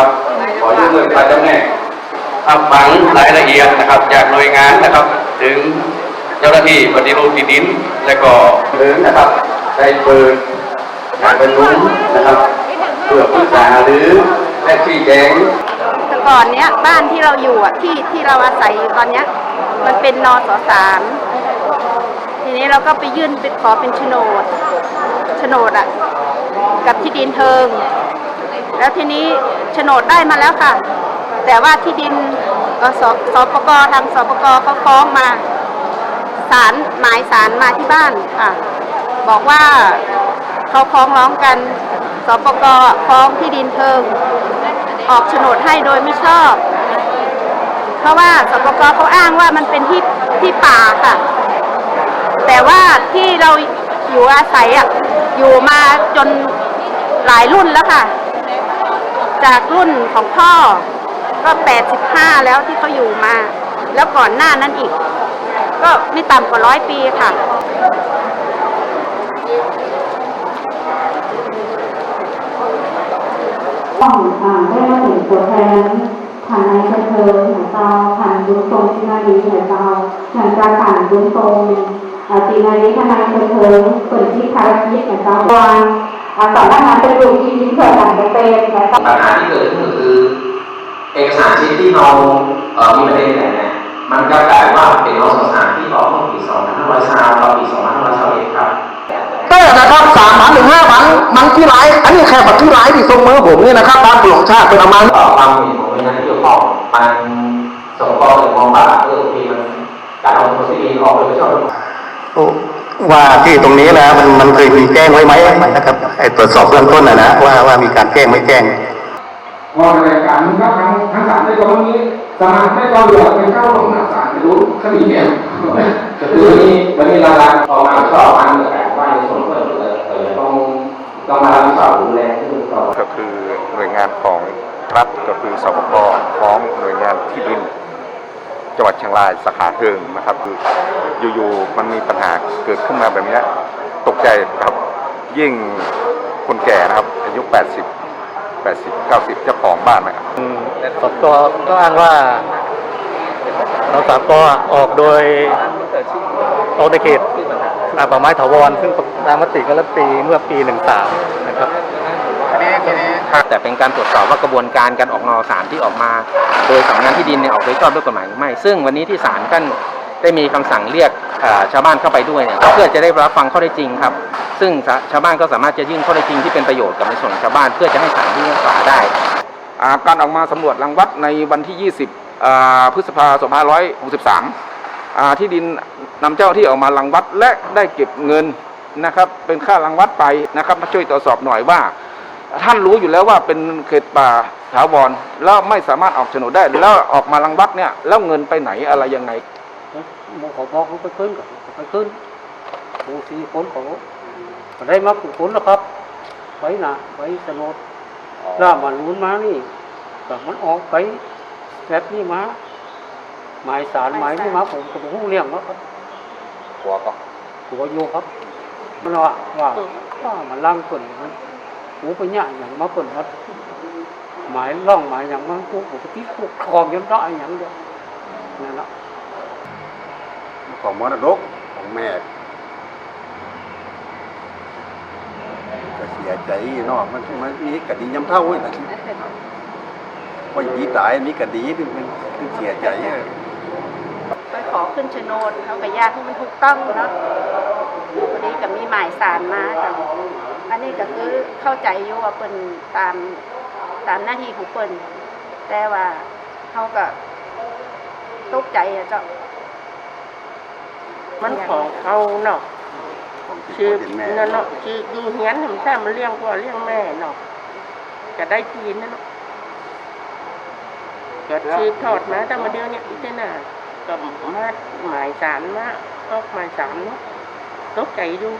นะครับ ขอยื่นเงินการจำแนกครับฝังรายละเอียดนะครับจากหน่วยงานนะครับ ถึงเจ้าหน้าที่ปฏิรูปที่ดิน และก็หรือนะครับได้เปิดงานประชุมนะครับเพื่อปรึกษาหรือและชี้แจงแต่ก่อนเนี้ยบ้านที่เราอยู่อะที่ที่เราอาศัยอยู่ตอนเนี้ย มันเป็นนอสสามทีนี้เราก็ไปยื่นไปขอเป็นโฉนดโฉนดอะ กับที่ดินเทิง แล้วทีนี้โฉนดได้มาแล้วค่ะ แต่ว่าที่ดินสสปกทางสปกเขาฟ้องมาศาลหมายศาลมาที่บ้านค่ะ บอกว่าเขาฟ้องร้องกันสปกฟ้องที่ดินเทิงออกโฉนดให้โดยไม่ชอบ เพราะว่าสปกเขาอ้างว่ามันเป็นที่ที่ป่าค่ะ แต่ว่าที่เราอยู่อาศัยอะอยู่มาจนหลายรุ่นแล้วค่ะ จากรุ่นของพ่อก็ 85 แล้วที่เขาอยู่มา แล้วก่อนหน้านั้นอีก ก็ไม่ต่ำกว่าร้อยปีค่ะ ต้องอ่าได้มาถึงตัวแทนผ่านในกระเทิงหัวเตาผ่านบุญตรงที่นาดีหัวเตาหลังจากผ่านบุญตรงอ่าตีนาดีทนายกระเทิงเปิดที่ภารกิจหัวเตาวาง อ่าต่อหน้างานเป็นรูปที่ยิ้มเกิดหลังจะเป็นหัวเตาปัญหาที่เกิดขึ้นก็คือ เอกสารชิ้นที่เราเอ่อมีประเด็นเนี่ยนะมันก็กลายว่าเป็นนอสสารที่ออกเมื่อปี2500ต่อปี2521ครับแต่นะครับสามพันถึงห้าพันมันที่ร้าย อันนี้แค่บัตรที่ร้ายที่ทรงมือผมเนี่ยนะครับตามหลวงชาติเป็นประมาณต่อความเห็นของหน่วยงานที่เกี่ยวข้องมันส่งกองถึงมองว่าเออโอเคมันการเอาคนที่ดินออกไปไม่ชอบด้วย ว่าที่ตรงนี้นะมันมันเคยมีแจ้งไว้ไหมนะครับไอ้ตรวจสอบเบื้องต้นนะนะว่าว่ามีการแจ้งไม่แจ้งพอรายการมันก็ทางทางศาลได้ตรงนี้สมาให้กองเหลือเป็นเข้าของหน้าศาลไปรู้คดีเนี่ยก็คือวันนี้วันนี้เรารับออกมาชอบมันเหมือนกันว่าในส่วนเพิ่มเติมเออต้องต้องมารับผิดชอบดูแลที่ต่อก็คือหน่วยงานของรัฐก็คือสปกฟ้องหน่วยงานที่ดิน จังหวัดเชียงรายสาขาเทิงนะครับคืออยู่ๆมันมีปัญหาเกิดขึ้นมาแบบนี้ตกใจครับยิ่งคนแก่นะครับ อายุ 80 80 90 เจ้าของบ้านนะครับสกก็อ้างว่าเราสามกออกโดยออกในเขตป่าป่าไม้ถาวร ซึ่งตามมติคณะรัฐมนตรีเมื่อปี 13 นะครับ แต่เป็นการตรวจสอบว่ากระบวนการการออกนอสารที่ออกมา โดยสำนักงานที่ดินเนี่ยออกโดยชอบด้วยกฎหมายหรือไม่ ซึ่งวันนี้ที่ศาลท่านได้มีคำสั่งเรียกชาวบ้านเข้าไปด้วยเนี่ยเพื่อจะได้รับฟังข้อได้จริงครับ ซึ่งชาวบ้านก็สามารถจะยื่นข้อได้จริงที่เป็นประโยชน์กับในส่วนชาวบ้านเพื่อจะให้ศาลที่พิพากษาได้การออกมาสำรวจรังวัดในวันที่ 20 พฤษภาคม 2563อ่าที่ดินนำเจ้าที่ออกมารังวัดและได้เก็บเงินนะครับเป็นค่ารังวัดไปนะครับมาช่วยตรวจสอบหน่อยว่า ท่านรู้อยู่แล้วว่าเป็นเขตป่าถาวรแล้วไม่สามารถออกโฉนดได้ แล้วออกมารังวัดเนี่ย แล้วเงินไปไหนอะไรยังไงหมขอบอกเขาไปขึ้นกับไปขึ้นผู้สี่คนเขาก็ได้มาผู้คนแล้วครับไว้นะไว้สนดล่ามันลุ้นมานี่ก็มันออกไปแบบนี้มาหมายสารหมายนี่มาผมก็บอกเรื่องแล้วครับหัวก็หัวโยครับมันว่าว่าว่ามันล่างเปิ่นมัน หูไปเนี่ยอย่างมาเปิ่นมันหมายร่องหมายอย่างมันพวกปกติพวกคลองยังได้อย่างเดียวนั่นแหละของมรดกของแม่ก็เสียใจเนาะมันมันมีกระดีย้ำเท่าเว้ยนะว่าอย่างนี้ตายมีกระดีที่มันที่เสียใจอะไปขอขึ้นโฉนดเขากับญาติที่มันถูกต้องเนาะพอดีกับมีหมายสารมาจ้ะ อันนี้ก็คือเข้าใจอยู่ว่าเปิ่นตามตามหน้าที่ของเปิ่นแต่ว่าเขาก็ตกใจอะเจ้ามันของเขาเนาะคือนั่นเนาะคืออยู่เฮียนทำแท้มันเลี้ยงพ่อเลี้ยงแม่เนาะจะได้กินนั่นเนาะกิดสืบทอดมาแต่มาเดียวเนี่ยอีกน่ะก็มาหมายสารมาออกหมายสารเนาะตกใจดู